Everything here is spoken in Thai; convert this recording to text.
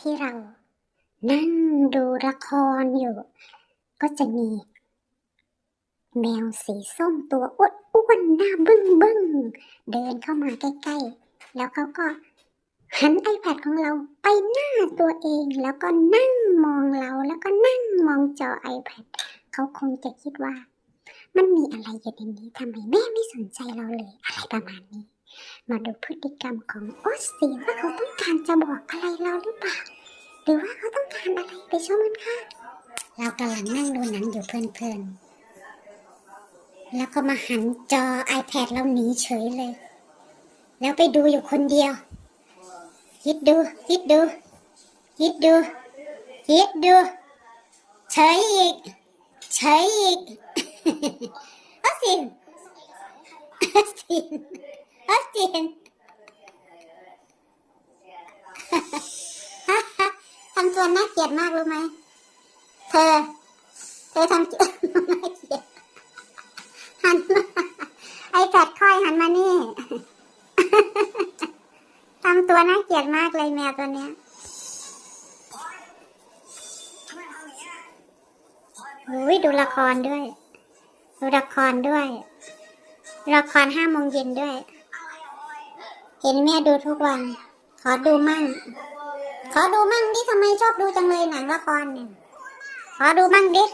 ที่เรา นั่งดูละครอยู่ ก็จะมี แมวสีส้มตัวอ้วนๆหน้าบึ้งบึ้งๆเดินเข้ามาใกล้ๆ แล้วเขาก็หัน iPad ของเราไปหน้าตัวเองแล้วก็นั่งมองเราแล้วก็นั่งมองจอ iPad เขาคงจะคิดว่า มันมีอะไรอยู่ในนี้ทำไมแม่ไม่สนใจเราเลยอะไรประมาณนี้ มาดูพฤติกรรมของออสซีว่าเขาต้องการจะบอกอะไรเราหรือเปล่า หรือว่าเขาต้องการอะไรไปชมกันค่ะ เรากำลังนั่งดูหนังอยู่เพลินๆ แล้วก็มาหันจอ iPad เราหนีเฉยเลย แล้วไปดูอยู่คนเดียว คิดดู คิดดู คิดดู คิดดู เฉยอีก เฉยอีกออสตินออสติน ออสตินทำตัวน่าเกลียดมากรู้ไหม เธอ เธอทำตัวน่าเกลียดหันมาไอ้แพดค่อยหันมานี่ทำตัวน่าเกลียดมากเลยแมวตัวเนี้ยอุ้ยดูละครด้วย ดูละครด้วย ละครห้าโมงเย็นด้วย เห็นแม่ดูทุกวัน ขอดูมั่ง ขอดูมั่งดิทำไมชอบดูจังเลยหนังละครเนี่ย ขอดูมั่งดิ